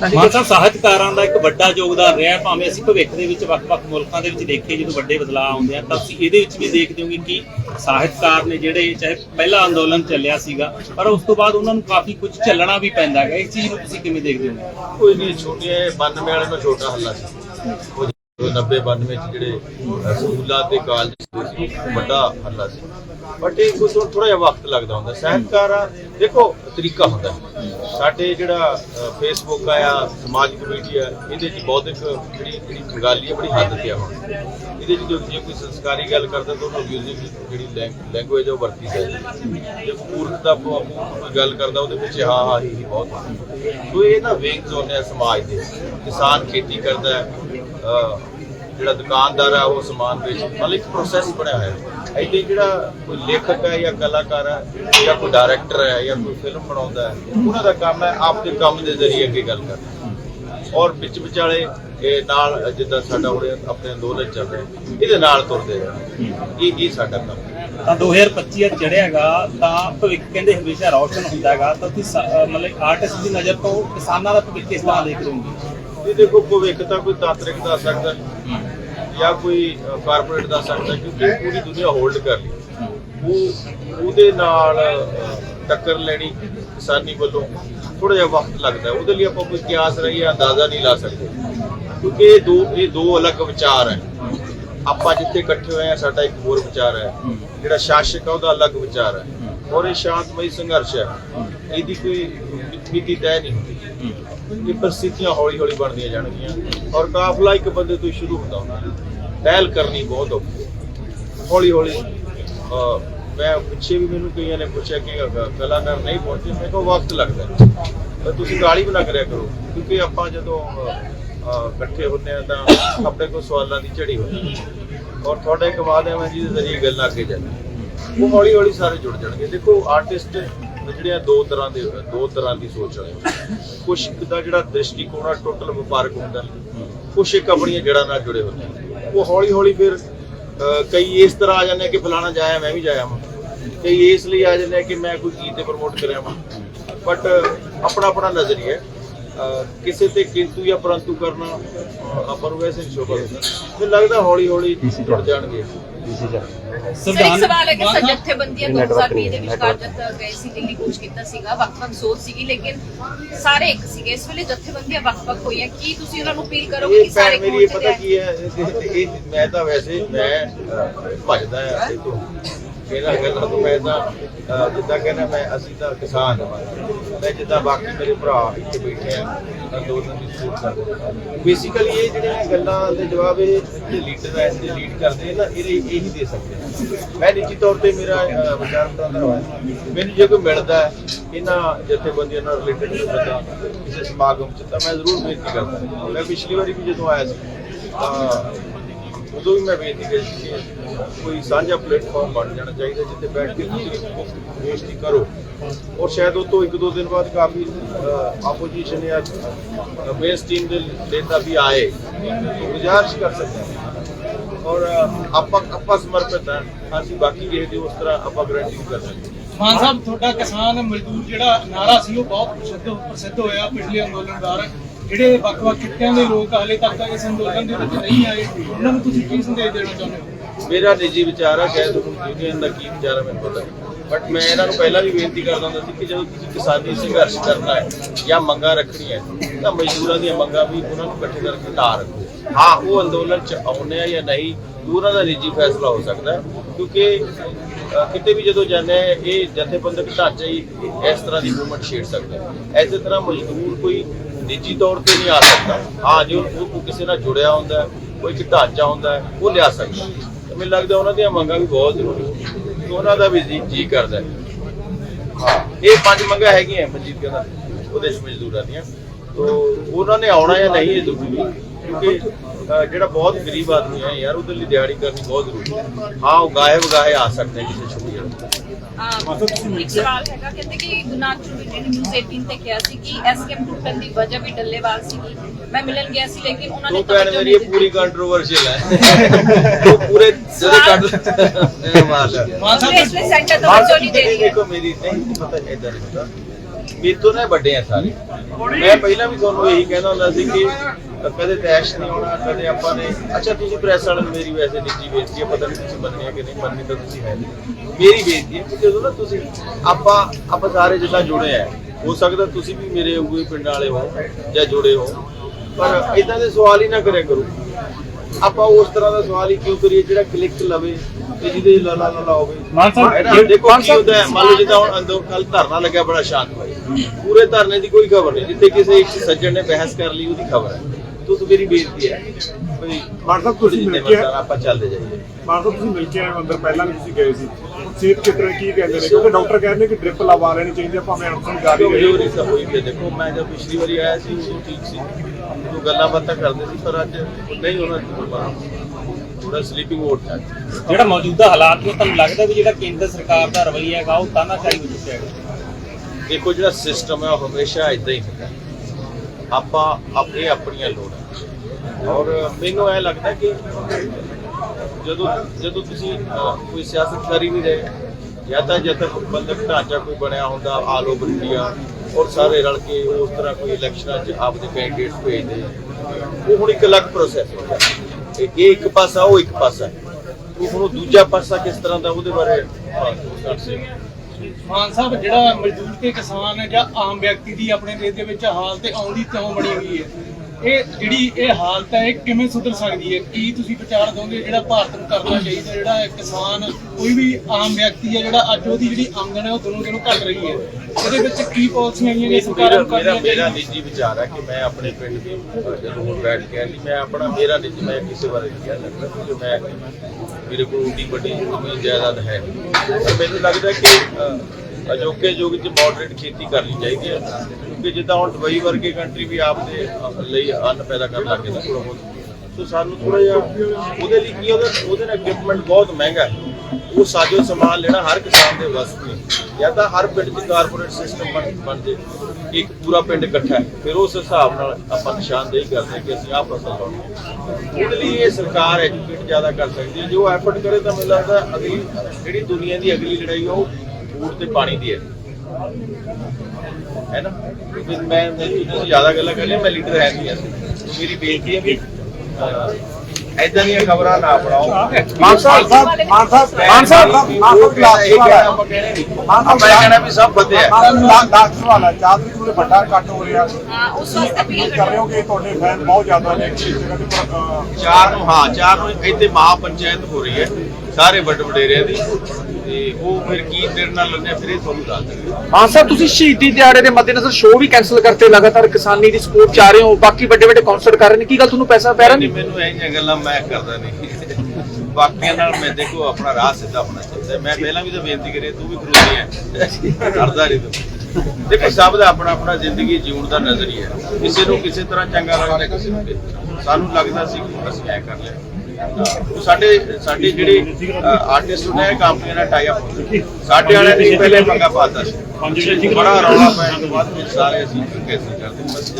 ਮਾਨ ਸਾਹਿਬ ਸਾਹਿਤਕਾਰਾਂ ਦਾ ਇੱਕ ਵੱਡਾ ਯੋਗਦਾਨ ਰਿਹਾ ਹੈ, ਭਾਵੇਂ ਅਸੀਂ ਭਵਿੱਖ ਦੇ ਵਿੱਚ ਵੱਖ-ਵੱਖ ਮੁਲਕਾਂ ਦੇ ਵਿੱਚ ਦੇਖੀਏ ਜਦੋਂ ਵੱਡੇ ਬਦਲਾਅ ਆਉਂਦੇ ਆ ਤਾਂ ਤੁਸੀਂ ਇਹਦੇ ਵਿੱਚ ਵੀ ਦੇਖਦੇ ਹੋਗੇ ਕਿ ਸਾਹਿਤਕਾਰ ਨੇ ਜਿਹੜੇ ਚਾਹੇ ਪਹਿਲਾ ਅੰਦੋਲਨ ਚੱਲਿਆ ਸੀਗਾ ਪਰ ਉਸ ਤੋਂ ਬਾਅਦ ਉਹਨਾਂ ਨੂੰ ਕਾਫੀ ਕੁਝ ਚੱਲਣਾ ਵੀ ਪੈਂਦਾ ਹੈ ਇਸ ਚੀਜ਼ ਨੂੰ ਤੁਸੀਂ ਕਿਵੇਂ ਦੇਖਦੇ ਹੋ? ਕੋਈ ਨਹੀਂ ਛੋਟੀਆਂ 92 ਵਾਲੇ ਨੂੰ ਛੋਟਾ ਹੱਲਾ ਸੀ। ਉਹ 90 92 ਚ ਜਿਹੜੇ ਸਕੂਲਾਂ ਤੇ ਕਾਲਜ ਸੀ ਵੱਡਾ ਹੱਲਾ ਸੀ। ਬਟ ਇਹ ਕੋਈ ਥੋੜਾ ਜਿਹਾ ਵਕਤ ਲੱਗਦਾ ਹੁੰਦਾ। ਸਾਹਿਤਕਾਰ ਦੇਖੋ ਤਰੀਕਾ ਹੁੰਦਾ। ਹੈ। ਸਾਡੇ ਜਿਹੜਾ ਫੇਸਬੁੱਕ ਆ ਸਮਾਜਿਕ ਮੀਡੀਆ, ਇਹਦੇ ਚ ਬੌਧਿਕ ਜਿਹੜੀ ਜਿਹੜੀ ਖੰਗਾਲੀ ਹੈ ਬੜੀ ਹੱਦ ਤੇ ਆ ਹੁਣ। ਇਹਦੇ ਚ ਜੋ ਜੇ ਕੋਈ ਸੰਸਕਾਰੀ ਗੱਲ ਕਰਦਾ ਤਾਂ ਉਹਨੂੰ ਮਿਊਜ਼ਿਕ ਜਿਹੜੀ ਲੈਂਗੁਏਜ ਉਹ ਵਰਤੀ ਜਾਂਦੀ ਹੈ। ਜੇ ਕੋਈ ਮੂਰਖਤਾ ਕੋਈ ਗੱਲ ਕਰਦਾ, ਉਹਦੇ ਵਿੱਚ ਹਾਂ ਹਾਂ, ਹੀ ਬਹੁਤ ਸੋ ਇਹ ਨਾ ਵੇਗ ਜ਼ੋਨ ਹੈ ਸਮਾਜ ਦੇ ਕਿਸਾਨ ਖੇਤੀ ਕਰਦਾ ਹੈ ਜਿਹੜਾ ਦੁਕਾਨਦਾਰ ਹੈ ਉਹ ਸਮਾਨ ਵੇਚ ਮਤਲਬ ਇੱਕ ਪ੍ਰੋਸੈਸ ਬਣਿਆ ਹੋਇਆ ਹੈ। ਇੱਥੇ ਜਿਹੜਾ ਕੋਈ ਲੇਖਕ ਹੈ ਜਾਂ ਕਲਾਕਾਰ ਹੈ, ਜਾਂ ਕੋਈ ਡਾਇਰੈਕਟਰ ਹੈ, ਜਾਂ ਕੋਈ ਫਿਲਮ ਬਣਾਉਂਦਾ ਹੈ, ਉਹਨਾਂ ਦਾ ਕੰਮ ਹੈ ਆਪਦੇ ਕੰਮ ਦੇ ਜ਼ਰੀਏ ਅੱਗੇ ਗੱਲ ਕਰਨਾ। ਔਰ ਵਿੱਚ ਵਿਚਾਲੇ ਇਹ ਨਾਲ ਜਿੱਦਾਂ ਸਾਡਾ ਹੁਣ ਆਪਣੇ ਅੰਦੋਲਨ ਚੱਲ ਰਿਹਾ ਇਹਦੇ ਨਾਲ ਤੁਰਦੇ ਰਹਿਣਾ। ਇਹ ਇਹ ਸਾਡਾ ਕੰਮ ਹੈ। ਤਾਂ 2025 ਚੜਿਆਗਾ, ਤਾਂ ਭਵਿੱਖ ਕਹਿੰਦੇ ਹਮੇਸ਼ਾ ਰੌਸ਼ਨ ਹੁੰਦਾ ਤਾਂ ਤੁਸੀਂ ਮਤਲਬ ਆਰਟਿਸਟ ਦੀ ਨਜ਼ਰ ਤੋਂ ਕਿਸਾਨਾਂ ਦਾ ਭਵਿੱਖ ਕਿਸ ਤਰ੍ਹਾਂ ਦੇਖ ਰਹੇ ਹੋਗੇ ਇਹ ਦੇਖੋ ਭਵਿੱਖ ਤਾਂ ਕੋਈ ਤਾਂਤਰਿਕ ਦੱਸ ਸਕਦਾ ਜਾਂ ਕੋਈ ਕਾਰਪੋਰੇਟ ਦੱਸ ਸਕਦਾ ਕਿਉਂਕਿ ਪੂਰੀ ਦੁਨੀਆ ਹੋਲਡ ਕਰ ਲਈ। ਉਹ, ਉਹਦੇ ਨਾਲ ਟੱਕਰ ਲੈਣੀ ਕਿਸਾਨੀ ਵੱਲੋਂ ਥੋੜਾ ਜਿਹਾ ਵਕਤ ਲੱਗਦਾ। ਉਹਦੇ ਲਈ ਆਪਾਂ ਕੋਈ ਕਿਆਸ ਰਹੀ ਜਾਂ ਅੰਦਾਜ਼ਾ ਨਹੀਂ ਲਾ ਸਕਦੇ। ਕਿਉਂਕਿ ਇਹ ਦੋ ਇਹ ਦੋ ਅਲੱਗ ਵਿਚਾਰ ਹੈ। ਆਪਾਂ ਜਿੱਥੇ ਇਕੱਠੇ ਹੋਏ ਆ ਸਾਡਾ ਇੱਕ ਹੋਰ ਵਿਚਾਰ ਹੈ। ਜਿਹੜਾ ਸ਼ਾਸਕ ਹੈ, ਉਹਦਾ ਅਲੱਗ ਵਿਚਾਰ ਹੈ। ਔਰ ਇਹ ਸ਼ਾਂਤਮਈ ਸੰਘਰਸ਼ ਹੈ। ਇਹਦੀ ਕੋਈ ਮਿਤੀ ਤੈਅ ਨਹੀਂ ਹੁੰਦੀ। ਇਹ ਪਰਿਸਥਿਤੀਆਂ ਹੌਲੀ ਹੌਲੀ ਬਣਦੀਆਂ ਜਾਣਗੀਆਂ। ਔਰ ਕਾਫਲਾ ਇੱਕ ਬੰਦੇ ਤੋਂ ਸ਼ੁਰੂ ਹੁੰਦਾ ਹੁੰਦਾ। ਪਹਿਲ ਕਰਨੀ ਬਹੁਤ ਔਖੀ ਹੌਲੀ ਹੌਲੀ ਮੈਂ ਪਿੱਛੇ ਵੀ ਮੈਨੂੰ ਕਈਆਂ ਨੇ ਪੁੱਛਿਆ ਕਿ ਕਲਾਕਾਰ ਨਹੀਂ ਪਹੁੰਚੇ। ਮੇਰੇ ਕੋਲ ਵਕਤ ਲੱਗਦਾ ਪਰ ਤੁਸੀਂ ਗਾਲੀ ਵੀ ਨਾ ਕਰਿਆ ਕਰੋ। ਕਿਉਂਕਿ ਆਪਾਂ ਜਦੋਂ ਇਕੱਠੇ ਹੁੰਦੇ ਆ ਤਾਂ ਆਪਣੇ ਕੋਲ ਸਵਾਲਾਂ ਦੀ ਝੜੀ ਹੁੰਦੀ ਹੈ। ਔਰ ਤੁਹਾਡੇ ਕਮਾਲ ਹੈ, ਮੈਂ ਜਿਹਦੇ ਜ਼ਰੀਏ ਗੱਲਾਂ ਅੱਗੇ ਜਾਂਦੀਆਂ ਉਹ ਹੌਲੀ ਹੌਲੀ ਸਾਰੇ ਜੁੜ ਜਾਣਗੇ। ਦੇਖੋ ਆਰਟਿਸਟ ਜਿਹੜੀਆਂ ਦੋ ਤਰ੍ਹਾਂ ਦੇ ਦੋ ਤਰ੍ਹਾਂ ਦੀ ਸੋਚ ਵਾਲੇ ਕੁਝ ਦਾ ਜਿਹੜਾ ਦ੍ਰਿਸ਼ਟੀਕੋਣ ਆ ਟੋਟਲ ਵਪਾਰਕ ਹੁੰਦਾ। ਕੁਝ ਇੱਕ ਆਪਣੀਆਂ ਜੜ੍ਹਾਂ ਨਾਲ ਜੁੜੇ ਹੁੰਦੇ। ਉਹ ਹੌਲੀ ਹੌਲੀ ਫਿਰ ਕਈ ਇਸ ਤਰ੍ਹਾਂ ਆ ਜਾਂਦੇ ਆ ਕਿ ਫਲਾਣਾ ਜਾਇਆ ਮੈਂ ਵੀ ਜਾਇਆ ਵਾਂ। ਕਈ ਇਸ ਲਈ ਆ ਜਾਂਦੇ ਆ ਕਿ ਮੈਂ ਕੋਈ ਗੀਤ ਤੇ ਪ੍ਰਮੋਟ ਕਰਿਆ ਵਾਂ। ਬਟ ਆਪਣਾ ਆਪਣਾ ਨਜ਼ਰੀਆ ਕਿਸੇ ਤੇ ਕਿੰਤੂ ਜਾਂ ਪਰੰਤੂ ਕਰਨਾ ਆਪਾਂ ਨੂੰ ਵੈਸੇ ਨਹੀਂ ਸ਼ੋਭਾ ਦਿੰਦਾ। ਮੈਨੂੰ ਲੱਗਦਾ ਹੌਲੀ ਹੌਲੀ ਜੁੜ ਜਾਣਗੇ। ਸਰ ਇੱਕ ਸਵਾਲ ਹੈ ਕਿ ਸਰ ਜਥੇਬੰਦੀਆਂ 2020 ਦੇ ਵਿਚਕਾਰ ਜਦ ਗਏ ਸੀ ਦਿੱਲੀ ਕੁਝ ਕੀਤਾ ਸੀਗਾ ਵੱਖ-ਵੱਖ ਸੋਚ ਸੀਗੀ ਲੇਕਿਨ ਸਾਰੇ ਇੱਕ ਸੀਗੇ। ਇਸ ਵੇਲੇ ਜਥੇਬੰਦੀਆਂ ਵੱਖ-ਵੱਖ ਹੋਈਆਂ। ਕੀ ਤੁਸੀਂ ਉਹਨਾਂ ਨੂੰ ਅਪੀਲ ਕਰੋਗੇ ਕਿ ਸਾਰੇ ਮੇਰੀ ਪਤਾ ਕੀ ਹੈ ਇਹ- ਮੈਂ ਤਾਂ ਵੈਸੇ ਮੈਂ ਭੱਜਦਾ ਆ ਇਹ ਗੱਲਾਂ ਤੋਂ ਮੈਂ ਤਾਂ ਜਿੱਦਾਂ ਕਹਿੰਦਾ ਮੈਂ, ਅਸੀਂ ਤਾਂ ਕਿਸਾਨ ਹਾਂ। ਮੈਂ ਜਿੱਦਾਂ ਬਾਕੀ ਮੇਰੇ ਭਰਾ ਇੱਥੇ ਬੈਠੇ ਆ ਅੰਦੋਲਨ ਦੀ ਸਪੋਰਟ ਕਰਦੇ ਬੇਸਿਕਲੀ ਇਹ ਜਿਹੜੀਆਂ ਗੱਲਾਂ ਦੇ ਜਵਾਬ ਇਹ ਜਿਹੜੇ ਲੀਡਰ ਹੈ ਜਿਹੜੇ ਲੀਡ ਕਰਦੇ ਨਾ ਇਹ ਇਹੀ ਦੇ ਸਕਦੇ ਮੈਂ ਨਿੱਜੀ ਤੌਰ ਤੇ ਮੇਰਾ ਵਿਚਾਰ ਵਟਾਂਦਰਾ ਹੋਇਆ। ਮੈਨੂੰ ਜੇ ਕੋਈ ਮਿਲਦਾ ਇਹਨਾਂ ਜਥੇਬੰਦੀਆਂ ਨਾਲ ਰਿਲੇਟਡ ਕੋਈ ਬੰਦਾ ਕਿਸੇ ਸਮਾਗਮ ਚ, ਤਾਂ ਮੈਂ ਜ਼ਰੂਰ ਬੇਨਤੀ ਕਰਦਾ। ਮੈਂ ਪਿਛਲੀ ਵਾਰੀ ਵੀ ਜਦੋਂ ਆਇਆ ਸੀ, ਤਾਂ ਉਦੋਂ ਵੀ ਮੈਂ ਬੇਨਤੀ ਕੀਤੀ ਕਿ ਕੋਈ ਸਾਂਝਾ ਪਲੇਟਫਾਰਮ ਬਣ ਜਾਣਾ ਚਾਹੀਦਾ ਜਿੱਥੇ ਬੈਠ ਕੇ ਤੁਸੀਂ ਬੇਇੱਜ਼ਤੀ ਕਰੋ। ਔਰ ਸ਼ਾਇਦ ਉਹ ਤੋਂ ਇੱਕ ਦੋ ਦਿਨ ਬਾਅਦ ਕਾਫੀ ਆਪੋਜੀਸ਼ਨ ਜਾਂ ਮੇਨ ਸਟ੍ਰੀਮ ਦੇ ਨੇਤਾ ਵੀ ਆਏ। तो ਗੁਜ਼ਾਰਿਸ਼ ਕਰ ਸਕਦੇ ਔਰ ਆਪਾਂ ਆਪਾਂ ਸਮਰਪਿਤ ਹਾਂ। ਅਸੀਂ ਬਾਕੀ ਕਿਸੇ ਦੀ ਉਸ ਤਰ੍ਹਾਂ ਆਪਾਂ ਗਰੰਟੀ ਕਰ ਸਕਦੇ। ਮਾਨ ਸਾਹਿਬ, ਤੁਹਾਡਾ ਕਿਸਾਨ ਮਜ਼ਦੂਰ ਜਿਹੜਾ ਨਾਰਾ ਸੀ, ਉਹ ਬਹੁਤ ਪ੍ਰਸਿੱਧ ਪ੍ਰਸਿੱਧ ਹੋਇਆ ਪਿਛਲੇ ਅੰਦੋਲਨ ਦੌਰਾਨ ਜਿਹੜੇ ਵੱਖ-ਵੱਖ ਖਿੱਤਿਆਂ ਦੇ ਲੋਕ ਹਾਲੇ ਤੱਕ ਇਸ ਅੰਦੋਲਨ ਦੇ ਵਿੱਚ ਨਹੀਂ ਆਏ। ਉਹਨਾਂ ਨੂੰ ਤੁਸੀਂ ਕੀ ਸੰਦੇਸ਼ ਦੇਣਾ ਚਾਹੁੰਦੇ ਹੋ? ਮੇਰਾ ਨਿੱਜੀ ਵਿਚਾਰ ਹੈ ਸ਼ਾਇਦ ਹੁਣ ਯੂਨੀਅਨ ਦਾ ਕੀ ਵਿਚਾਰ ਹੈ ਮੈਨੂੰ ਪਤਾ ਬਟ ਮੈਂ ਇਹਨਾਂ ਨੂੰ ਪਹਿਲਾਂ ਵੀ ਬੇਨਤੀ ਕਰਦਾ ਹੁੰਦਾ ਸੀ ਕਿ ਜਦੋਂ ਤੁਸੀਂ ਕਿਸਾਨੀ ਸੰਘਰਸ਼ ਕਰਨਾ ਹੈ ਜਾਂ ਮੰਗਾਂ ਰੱਖਣੀਆਂ ਤਾਂ ਮਜ਼ਦੂਰਾਂ ਦੀਆਂ ਮੰਗਾਂ ਵੀ ਉਹਨਾਂ ਨੂੰ ਇਕੱਠੇ ਕਰਕੇ ਨਾ ਰੱਖੋ। ਹਾਂ, ਉਹ ਅੰਦੋਲਨ ਚ ਆਉਣੇ ਆ ਜਾਂ ਨਹੀਂ ਉਹਨਾਂ ਦਾ ਨਿੱਜੀ ਫੈਸਲਾ ਹੋ ਸਕਦਾ ਹੈ, ਕਿਉਂਕਿ ਕਿਤੇ ਵੀ ਜਦੋਂ ਜਾਂਦੇ ਆ, ਇਹ ਜਥੇਬੰਦਕ ਢਾਂਚਾ ਹੀ ਇਸ ਤਰ੍ਹਾਂ ਦੀ ਮੂਵਮੈਂਟ ਛੇੜ ਸਕਦਾ ਐਸੇ ਤਰ੍ਹਾਂ ਮਜ਼ਦੂਰ ਕੋਈ ਨਿੱਜੀ ਤੌਰ ਤੇ ਨਹੀਂ ਆ ਸਕਦਾ। ਹਾਂ ਜੇ ਉਹ ਕਿਸੇ ਨਾਲ ਜੁੜਿਆ ਹੁੰਦਾ ਕੋਈ ਇੱਕ ਢਾਂਚਾ ਹੁੰਦਾ ਉਹ ਲਿਆ ਸਕਦਾ ਤੇ ਮੈਨੂੰ ਲੱਗਦਾ ਉਹਨਾਂ ਦੀਆਂ ਮੰਗਾਂ ਵੀ ਬਹੁਤ ਜ਼ਰੂਰੀ ਹੈ। ਤੇ ਉਹਨਾਂ ਦਾ ਵੀ ਜੀ ਕਰਦਾ ਹਾਂ। ਇਹ ਪੰਜ ਮੰਗਾਂ ਹੈਗੀਆਂ ਮਨਜੀਤ ਕਹਿੰਦਾ, ਉਹਦੇ ਚ ਮਜ਼ਦੂਰਾਂ ਦੀਆਂ। ਤੋ ਉਹਨਾਂ ਨੇ ਆਉਣਾ ਜਾਂ ਨਹੀਂ ਇਹ ਜ਼ਰੂਰੀ ਕਿਉਂਕਿ ਜਿਹੜਾ ਬਹੁਤ ਗਰੀਬ ਆਦਮੀ ਹੈ ਯਾਰ ਉਹਦੇ ਲਈ ਦਿਹਾੜੀ ਕਰਨੀ ਬਹੁਤ ਜ਼ਰੂਰੀ ਹੈ। ਹਾਂ ਉਹ ਗਾਏ ਵਗਾਏ ਆ ਸਕਦੇ ਕਿਸੇ ਅਮ, ਇੱਕ ਸਵਾਲ ਹੈਗਾ ਕਹਿੰਦੇ ਕਿ ਗੁਨਾਹ ਚੁੜੀ ਨੇ ਨਿਊਜ਼ 18 ਤੇ ਕਿਹਾ ਸੀ ਕਿ ਐਸਕੇਐਮ ਟੁੱਟਣ ਦੀ ਵਜ੍ਹਾ ਵੀ ਡੱਲੇਵਾਲ ਸੀਗੀ ਮੈਂ ਮਿਲਣ ਗਿਆ ਸੀ ਲੇਕਿਨ ਉਹਨਾਂ ਨੇ ਤਵੱਜੋ ਮੇਰੀ ਇਹ ਪੂਰੀ ਕੰਟਰੋਵਰਸ਼ੀਅਲ ਹੈ। ਉਹ ਪੂਰੇ ਜਿਹੜੇ ਕੱਢ ਮਾਰ ਲਿਆ ਮਾਨ ਦਿੱਤੀ ਇਸ ਸਾਹਿਬ ਲਈ ਸੈਂਟਰ ਤਵੱਜੋ ਨਹੀਂ ਦੇ ਰਹੀ ਹੈ। ਦੇਖੋ ਮੇਰੀ ਨਹੀਂ ਪਤਾ ਇਦਾਂ ਨਹੀਂ ਹੁੰਦਾ। ਮੇਰੇ ਤੋਂ ਨਾ ਵੱਡੇ ਆ ਸਾਰੇ। ਮੈਂ ਪਹਿਲਾਂ ਵੀ ਤੁਹਾਨੂੰ ਇਹੀ ਕਹਿੰਦਾ ਹੁੰਦਾ ਸੀ ਕਿ ਕਦੇ ਤੈਸ਼ ਨਹੀਂ ਹੋਣਾ, ਕਦੇ ਆਪਾਂ ਨੇ ਅੱਛਾ, ਤੁਸੀਂ ਪ੍ਰੈਸ ਵਾਲੇ ਨੂੰ ਮੇਰੀ ਵੈਸੇ ਨਿੱਜੀ ਬੇਇੱਜ਼ਤੀ ਹੈ ਪਤਾ ਨਹੀਂ ਤੁਸੀਂ ਮੰਨਣੀ ਹੈ ਕਿ ਨਹੀਂ ਮੰਨਣੀ ਤਾਂ ਤੁਸੀਂ ਹੈ ਨਹੀਂ। ਮੇਰੀ ਬੇਇੱਜ਼ਤੀ ਹੈ ਕਿ ਜਦੋਂ ਨਾ ਤੁਸੀਂ ਆਪਾਂ ਆਪਾਂ ਸਾਰੇ ਜਿੱਦਾਂ ਜੁੜੇ ਆ। ਹੋ ਸਕਦਾ ਤੁਸੀਂ ਵੀ ਮੇਰੇ ਵਾਂਗੂ ਪਿੰਡ ਵਾਲੇ ਹੋ ਜਾਂ ਜੁੜੇ ਹੋ, ਪਰ ਇਦਾਂ ਦੇ ਸਵਾਲ ਹੀ ਨਾ ਕਰਿਆ ਕਰੋ। ਆਪਾਂ ਉਸ ਤਰ੍ਹਾਂ ਦਾ ਸਵਾਲ ਹੀ ਕਿਉਂ ਕਰੀਏ ਜਿਹੜਾ ਕਲਿੱਕ ਲਵੇ ਤੇ ਜਿਹਦੇ ਲਾ ਲਾ ਲਾ ਲਾ ਹੋਵੇ? ਮਾਨ ਸਾਹਿਬ, ਦੇਖੋ ਕੀ ਹੁੰਦਾ ਹੈ। ਮੰਨ ਲਓ ਜਿੱਦਾਂ ਹੁਣ ਅੰਦਰ ਕੱਲ ਧਰਨਾ ਲੱਗਿਆ ਬੜਾ ਸ਼ਾਂਤ ਹੋਇਆ। ਪੂਰੇ ਧਰਨੇ ਦੀ ਕੋਈ ਖਬਰ ਨਹੀਂ। ਜਿੱਥੇ ਕਿਸੇ ਇੱਕ ਸੱਜਣ ਨੇ ਬਹਿਸ ਕਰ ਲਈ ਉਹਦੀ ਖਬਰ ਹੈ। ਤੂੰ ਮੇਰੀ ਬੇਇੱਜ਼ਤੀ ਹੈ। ਬਈ ਮਾਨ ਸਾਹਿਬ ਤੁਸੀਂ ਮਿਲ ਕੇ ਆਪਾਂ ਚੱਲਦੇ ਜਾਈਏ। ਮਾਨ ਸਾਹਿਬ ਤੁਸੀਂ ਮਿਲ ਕੇ ਆਏ ਅੰਦਰ ਪਹਿਲਾਂ ਵੀ ਤੁਸੀਂ ਗਏ ਸੀ। ਸਿਹਤ ਖੇਤਰ ਕੀ ਕਹਿੰਦੇ ਨੇ? ਕਿਉਂਕਿ ਡਾਕਟਰ ਕਹਿੰਦੇ ਨੇ ਕਿ ਡ੍ਰਿਪ ਲਵਾ ਲੈਣੀ ਚਾਹੀਦੀ ਹੈ ਭਾਵੇਂ ਅਨਸਨ ਜਾ ਕਿਉਂ ਰਹੀ ਹੋਈ। ਦੇਖੋ ਮੈਂ ਜਦ ਪਿਛਲੀ ਵਾਰੀ ਆਇਆ ਸੀ ਉਦੋਂ ਠੀਕ ਸੀ। ਉਦੋਂ ਗੱਲਾਂ ਬਾਤਾਂ ਕਰਦੇ ਸੀ ਪਰ ਅੱਜ ਨਹੀਂ ਹੋਣਾ ਥੋੜਾ ਸਲੀਪਿੰਗ ਮੋਡ ਚ। ਜਿਹੜਾ ਮੌਜੂਦਾ ਹਾਲਾਤ ਨੂੰ ਤੁਹਾਨੂੰ ਲੱਗਦਾ ਵੀ ਜਿਹੜਾ ਕੇਂਦਰ ਸਰਕਾਰ ਦਾ ਰਵੱਈਆ ਹੈਗਾ ਉਹ ਤਾਨਾਸ਼ਾਹੀ ਹੋ ਚੁੱਕਿਆ ਹੈਗਾ ਦੇਖੋ ਜਿਹੜਾ ਸਿਸਟਮ ਹੈ ਉਹ ਹਮੇਸ਼ਾ ਇਦਾਂ ਹੀ ਹੁੰਦਾ ਹੈ। ਆਪਾਂ ਆਪਣੇ ਆਪਣੀਆਂ ਲੋੜਾਂ ਔਰ ਮੈਨੂੰ ਐ ਲੱਗਦਾ ਕਿ ਜਦੋਂ ਜਦੋਂ ਤੁਸੀਂ ਕੋਈ ਸਿਆਸਤ ਕਰ ਹੀ ਨਹੀਂ ਰਹੇ ਜਾਂ ਤਾਂ ਜਦ ਤੱਕ ਬੰਦਕ ਢਾਂਚਾ ਕੋਈ ਬਣਿਆ ਹੁੰਦਾ ਆਲ ਓਵਰ ਇੰਡੀਆ ਔਰ ਸਾਰੇ ਰਲ ਕੇ ਉਸ ਤਰ੍ਹਾਂ ਕੋਈ ਇਲੈਕਸ਼ਨਾਂ 'ਚ ਆਪਦੇ ਕੈਂਡੀਡੇਟਸ ਭੇਜਦੇ ਉਹ ਹੁਣ ਇੱਕ ਅਲੱਗ ਪ੍ਰੋਸੈਸ ਹੋ ਗਿਆ। ਇਹ ਇੱਕ ਪਾਸਾ, ਉਹ ਇੱਕ ਪਾਸਾ। ਉਹ ਹੁਣ ਦੂਜਾ ਪਾਸਾ ਕਿਸ ਤਰ੍ਹਾਂ ਦਾ, ਉਹਦੇ ਬਾਰੇ ਕਰ ਸਕਦੇ ਮਾਨ ਸਾਹਿਬ, ਜਿਹੜਾ ਮਜ਼ਦੂਰ ਤੇ ਕਿਸਾਨ ਜਾਂ ਆਮ ਵਿਅਕਤੀ ਦੀ ਆਪਣੇ ਦੇਸ਼ ਦੇ ਵਿੱਚ ਹਾਲਤ ਆਉਂਦੀ ਕਿਉਂ ਬਣੀ ਹੋਈ ਹੈ। ਇਹ ਜਿਹੜੀ ਇਹ ਹਾਲਤ ਹੈ ਇਹ ਕਿਵੇਂ ਸੁਧਰ ਸਕਦੀ ਹੈ? ਕੀ ਤੁਸੀਂ ਵਿਚਾਰ ਦੋਗੇ? ਜਿਹੜਾ ਭਾਰਤ ਨੂੰ ਕਰਨਾ ਚਾਹੀਦਾ ਜਿਹੜਾ ਕਿਸਾਨ ਕੋਈ ਵੀ ਆਮ ਵਿਅਕਤੀ ਹੈ ਜਿਹੜਾ ਅੱਜ ਉਹਦੀ ਜਿਹੜੀ ਆਮਦਨ ਹੈ ਉਹ ਦਿਨੋਂ ਦਿਨ ਘਟ ਰਹੀ ਹੈ। ਉਹਦੇ ਵਿੱਚ ਕੀ ਪਾਲਿਸੀਆਂ ਆਈਆਂ ਨੇ? ਸਰਕਾਰਾਂ ਨੂੰ ਮੇਰਾ ਮੇਰਾ ਨਿੱਜੀ ਵਿਚਾਰ ਹੈ ਕਿ ਮੈਂ ਆਪਣੇ ਪਿੰਡ ਦੀ ਜਦੋਂ ਬੈਠ ਕੇ ਆਂਦੀ ਮੈਂ ਆਪਣਾ ਮੇਰਾ ਨਿੱਜੀ ਮੈਂ ਕਿਸੇ ਬਾਰੇ ਨਹੀਂ ਕਹਿ ਸਕਦਾ ਕਿਉਂਕਿ ਮੈਂ ਮੇਰੇ ਕੋਲ ਉਡੀ ਵੱਡੀ ਜ਼ਮੀਨ ਜਾਇਦਾਦ ਹੈ। ਪਰ ਮੈਨੂੰ ਲੱਗਦਾ ਕਿ ਅਜੋਕੇ ਯੁੱਗ 'ਚ ਮਾਡਰੇਟ ਖੇਤੀ ਕਰਨੀ ਚਾਹੀਦੀ ਹੈ, ਕਿਉਂਕਿ ਜਿੱਦਾਂ ਹੁਣ ਦੁਬਈ ਵਰਗੀ ਕੰਟਰੀ ਵੀ ਆਪਦੇ ਲਈ ਅੰਨ ਪੈਦਾ ਕਰਨ ਲੱਗ ਗਏ ਥੋੜਾ ਬਹੁਤ। ਸੋ ਸਾਨੂੰ ਥੋੜਾ ਜਿਹਾ ਉਹਦੇ ਲਈ ਕੀ ਉਹਦਾ ਉਹਦੇ ਨਾਲ ਇਕਵਿਪਮੈਂਟ ਬਹੁਤ ਮਹਿੰਗਾ ਹੈ। ਉਹ ਸਾਜੋ ਸਮਾਨ ਲੈਣਾ ਹਰ ਕਿਸਾਨ ਦੇ ਵੱਸ ਨਹੀਂ। ਜਾਂ ਤਾਂ ਹਰ ਪਿੰਡ 'ਚ ਕਾਰਪੋਰੇਟ ਸਿਸਟਮ ਬਣ ਬਣ ਜੇ। ਇੱਕ ਪੂਰਾ ਪਿੰਡ ਇਕੱਠਾ ਹੈ। ਫਿਰ ਉਸ ਹਿਸਾਬ ਨਾਲ ਆਪਾਂ ਨਿਸ਼ਾਨਦੇਹੀ ਕਰਦੇ ਹਾਂ ਕਿ ਅਸੀਂ ਆਹ ਫਸਲ ਲਾਉਣੀ ਉਹਦੇ ਲਈ ਇਹ ਸਰਕਾਰ ਐਜੂਕੇਟ ਜ਼ਿਆਦਾ ਕਰ ਸਕਦੀ ਹੈ। ਜੋ ਐਫਰਟ ਕਰੇ ਤਾਂ ਮੈਨੂੰ ਲੱਗਦਾ ਅਗਲੀ ਜਿਹੜੀ ਦੁਨੀਆ ਦੀ ਅਗਲੀ ਲੜਾਈ ਉਹ ਫੂਡ ਤੇ ਪਾਣੀ ਦੀ ਹੈ। ਹੈ ਨਾ? ਕਿਉਂਕਿ ਮੈਂ ਮੈਂ ਤੁਸੀਂ ਜ਼ਿਆਦਾ ਗੱਲਾਂ ਕਰ ਲਿਆ ਮੈਂ ਲੀਡਰ ਹੈ ਨਹੀਂ ਐਸੇ ਮੇਰੀ ਬੇਨਤੀ ਹੈ ਵੀ ਐਦਾਂ ਦੀਆਂ ਖਬਰਾਂ ਨਾ ਬਣਾਓ। ਮਾਨ ਸਾਹਿਬ ਮਾਨ ਸਾਹਿਬ ਮਾਨ ਸਾਹਿਬ ਮਾਨ ਸਾਹਿਬ ਕਹਿਣਾ ਹੈ। ਆਪਾਂ ਕਹਿਣਾ ਨਹੀਂ। ਮਾਨ ਸਾਹਿਬ ਮੈਂ ਕਹਿਣਾ ਵੀ ਸਭ ਵਧੀਆ ਮਾਨ ਸਾਹਿਬ ਲਾਸਟ ਸਵਾਲ ਹੈ। ਚਾਹ ਦੀ ਪੂਰੇ ਵੱਡਾ ਕੱਟ ਹੋ ਰਿਹਾ ਹਾਂ ਉਸ ਵਾਸਤੇ ਅਪੀਲ ਕਰ ਰਹੇ ਹੋ ਕਿ ਤੁਹਾਡੇ ਫੈਨ ਬਹੁਤ ਜ਼ਿਆਦਾ ਨੇ? ਚਾਰ ਨੂੰ ਹਾਂ ਚਾਰ ਨੂੰ ਇੱਥੇ ਮਹਾ ਪੰਚਾਇਤ ਹੋ ਰਹੀ ਹੈ। ਸਾਰੇ ਵੱਡ ਵਡੇਰਿਆਂ ਦੀ। ਤੇ ਉਹ ਫਿਰ ਕੀ ਤੇਰੇ ਨਾਲ ਲੰਨੇ ਫਿਰ ਇਹ ਤੁਹਾਨੂੰ ਦੱਸ ਦੇਣਗੇ ਹਾਂ ਸਰ ਤੁਸੀਂ ਸ਼ਹੀਦੀ ਦਿਹਾੜੇ ਦੇ ਮੱਦੇਨਜ਼ਰ ਸ਼ੋਅ ਵੀ ਕੈਨਸਲ ਕਰਤੇ ਲਗਾਤਾਰ ਕਿਸਾਨੀ ਦੀ ਸਪੋਰਟ ਚਾਹ ਰਹੇ ਹੋ। ਬਾਕੀ ਵੱਡੇ ਵੱਡੇ ਕੌਂਸਲਰ ਕਰ ਰਹੇ ਨੇ। ਕੀ ਗੱਲ ਤੁਹਾਨੂੰ ਪੈਸਾ ਪੈ ਰਿਹਾ ਨਹੀਂ ਮੈਨੂੰ ਇਹ ਜਿਹੀਆਂ ਗੱਲਾਂ ਮੈਂ ਕਰਦਾ ਨਹੀਂ। ਬਾਕੀਆਂ ਨਾਲ ਮੈਂ ਦੇਖੋ ਆਪਣਾ ਰਾਹ ਸਿੱਧਾ ਹੋਣਾ ਚਾਹੀਦਾ। ਹੈ। ਮੈਂ ਪਹਿਲਾਂ ਵੀ ਤਾਂ ਬੇਨਤੀ ਕਰੀ ਤੂੰ ਵੀ ਖਰੋਤੀ ਹੈ ਡਰਦਾ ਨਹੀਂ ਤੂੰ। ਦੇਖੋ ਸਭ ਦਾ ਆਪਣਾ ਆਪਣਾ ਜ਼ਿੰਦਗੀ ਜਿਉਣ ਦਾ ਨਜ਼ਰੀਆ ਕਿਸੇ ਨੂੰ ਕਿਸੇ ਤਰ੍ਹਾਂ ਚੰਗਾ ਲੱਗਦਾ ਕਿਸੇ ਨੂੰ। ਸਾਨੂੰ ਲੱਗਦਾ ਸੀ ਕਿ ਅਸੀਂ ਐ ਕਰ ਲਿਆ। ਸਾਡੇ ਸਾਡੇ ਜਿਹੜੇ ਆਰਟਿਸਟ ਨੇ ਕੰਪਨੀਆਂ ਨਾਲ ਟਾਈ ਅਪ ਸਾਡੇ ਵਾਲਿਆਂ ਨੇ ਪਹਿਲੇ ਮੰਗਾ ਪਾਤਾ ਸੀ। ਬੜਾ ਰੌਲਾ ਪੈਣ ਤੋਂ ਬਾਅਦ ਫਿਰ ਸਾਰੇ ਅਸੀਂ ਕੈਂਸਲ ਕਰਦੇ ਮਸਜਿਦ